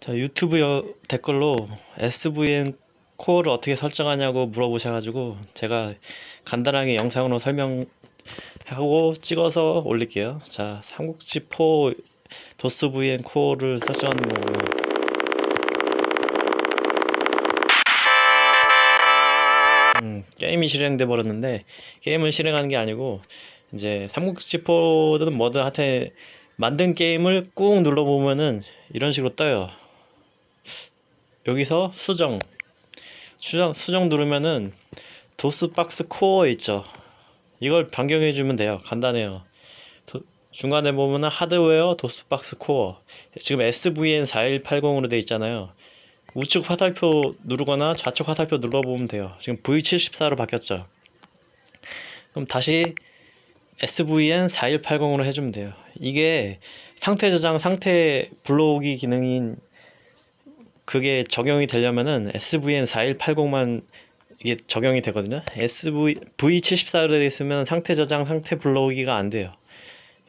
자, 유튜브 여- 댓글로 SVN 코어를 어떻게 설정하냐고 물어보셔가지고 제가 간단하게 영상으로 설명하고 찍어서 올릴게요. 자, 삼국지 4 도스 VN 코어를 설정하는 거고요. 음, 게임이 실행돼 버렸는데 게임을 실행하는 게 아니고 이제 삼국지 4든 뭐든 하여튼 만든 게임을 꾹 눌러보면은 이런 식으로 떠요. 여기서 수정. 수정 수정 누르면은 도스 박스 코어 있죠. 이걸 변경해 주면 돼요. 간단해요. 도- 중간에 보면은 하드웨어 도스 박스 코어. 지금 SVN4180으로 돼 있잖아요. 우측 화살표 누르거나 좌측 화살표 눌러보면 돼요. 지금 V74로 바뀌었죠. 그럼 다시 SVN4180으로 해주면 돼요. 이게 상태 저장 상태 불러오기 기능인 그게 적용이 되려면은 SVN4180만 이게 적용이 되거든요. SV V74로 되어 있으면 상태 저장, 상태 불러오기가 안 돼요.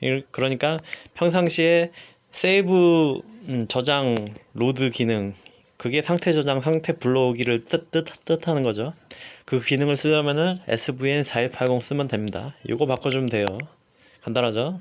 이- 그러니까 평상시에 세이브 음, 저장 로드 기능 그게 상태 저장, 상태 불러오기를 뜻, 뜻, 뜻하는 거죠. 그 기능을 쓰려면은 SVN4180 쓰면 됩니다. 이거 바꿔주면 돼요. 간단하죠?